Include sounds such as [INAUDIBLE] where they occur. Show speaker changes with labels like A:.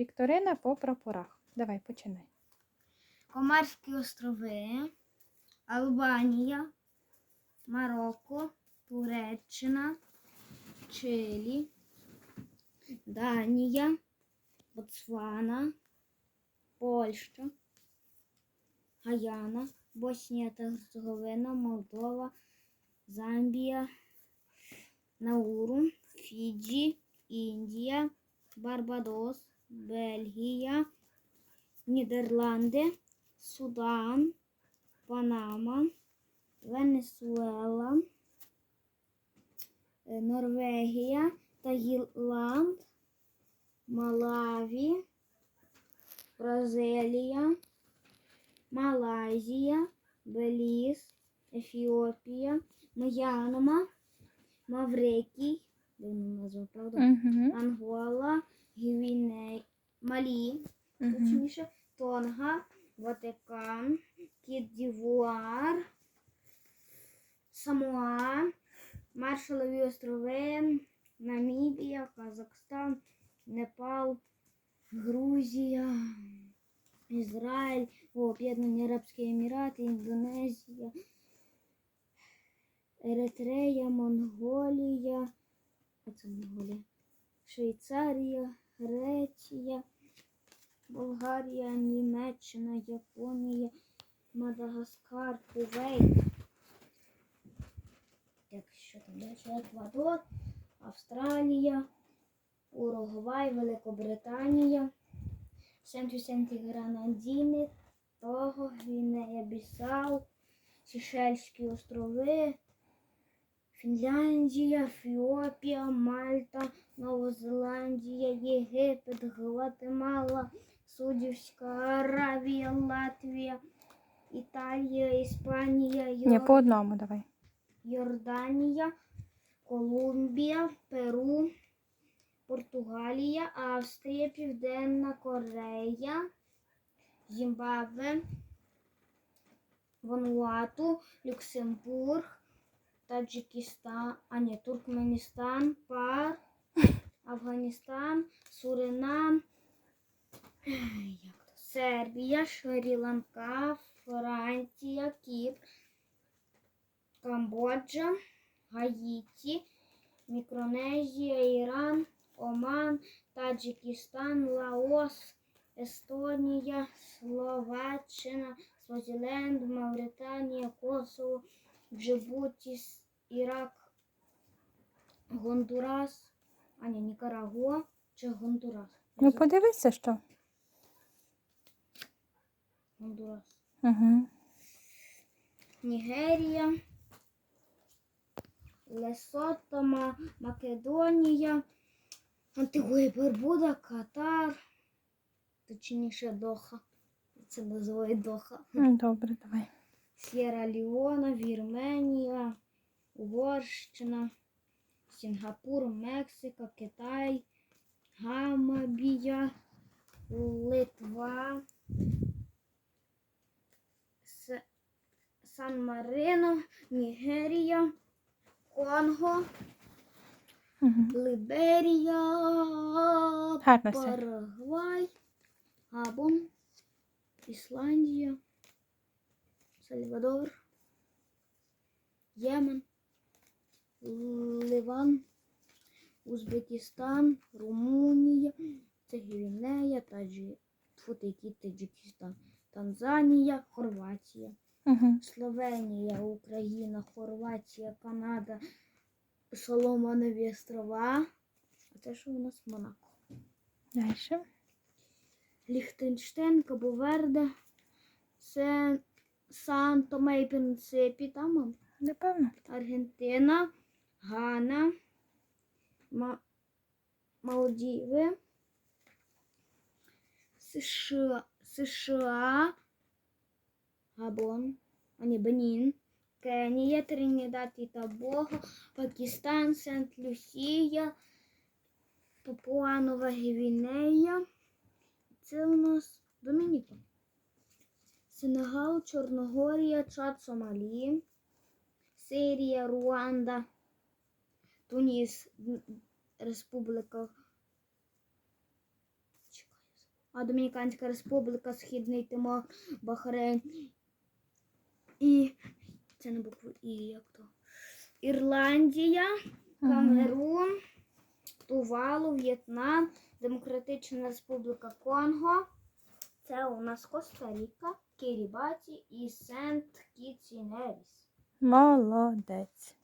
A: Вікторина по прапорах. Давай, починай.
B: Комарські острови, Албанія, Марокко, Туреччина, Чилі, Данія, Ботсвана, Польща, Гаяна, Боснія та Герцеговина, Молдова, Замбія, Науру, Фіджі, Індія, Барбадос, Бельгія, Нідерланди, Судан, Панама, Венесуела, е, Норвегія, Таїланд, Малаві, Бразилія, Малайзія, Беліз, Ефіопія, М'янма, Маврикій, правда? Ангола, Гвінея, Малі,
A: Угу.
B: точніше, Тонга, Ватикан, Кіт-Дівуар, Самоа, Маршалові острови, Намібія, Казахстан, Непал, Грузія, Ізраїль, Об'єднані Арабські Емірати, Індонезія, Еритрея, Монголія, Монголія, Швейцарія, Греція, Болгарія, Німеччина, Японія, Мадагаскар, Кувейт. Так, що там далі? Еквадор, Австралія, Уругвай, Великобританія, Сент-Вісенті Гранадіни, Того, Гвінея Бісау, Сішельські острови, Фінляндія, Ефіопія, Мальта, Новозеландія, Єгипет, Гватемала, Судівська Аравія, Латвія, Італія, Іспанія,
A: Ні,
B: Йор...
A: по одному давай.
B: Йорданія, Колумбія, Перу, Португалія, Австрія, Південна Корея, Зімбабве, Вануату, Люксембург, Таджикистан, а ні, Туркменістан, Пар, [LAUGHS] Афганістан, Суринам, як то, Сербія, Шрі-Ланка, Франція, Кіпр, Камбоджа, Гаїті, Мікронезія, Іран, Оман, Таджикистан, Лаос, Естонія, Словаччина, Свазіленд, Мавританія, Косово, Джибуті, Ірак, Гондурас, а ні, Нікарагуа чи Гондурас?
A: Ну, подивися, що.
B: Гондурас.
A: Угу.
B: Нігерія, Лесото, Македонія, Антигуа Барбуда, Катар, точніше Доха. Це називають Доха.
A: Добре, давай.
B: Сєра Ліона, Вірменія, Угорщина, Сінгапур, Мексика, Китай, Гамабія, Литва, Сан-Марино, Нігерія, Конго,
A: Угу.
B: Либерія,
A: Гарно все.
B: Парагвай, Габон, Ісландія, Сальвадор, Ємен, Ливан, Узбекистан, Румунія, це Гвінея, Таджі, тьфу, Таджикистан, Танзанія, Хорватія,
A: Угу.
B: Словенія, Україна, Хорватія, Канада, Соломонові острова. А це що у нас Монако?
A: Далі.
B: Ліхтенштейн, Кабоверде, це Сан-Томе і Принципі, там
A: Напевно.
B: Аргентина, Гана, Ма- Малдіви, США, США, Габон, а не Бенін, Кенія, Тринідад і Тобого, Пакистан, Сент-Люсія, Папуанова Гвінея. Це у нас Домініка. Сенегал, Чорногорія, Чад, Сомалі, Сирія, Руанда, Туніс, Республіка. А Домініканська Республіка, Східний Тимор, Бахрейн і це не букву І, як то? Ірландія. Камерун, Тувалу, В'єтнам, Демократична Республіка Конго. Це у нас Коста-Ріка, Кірібаті і Сент Кітс Невіс.
A: Молодець.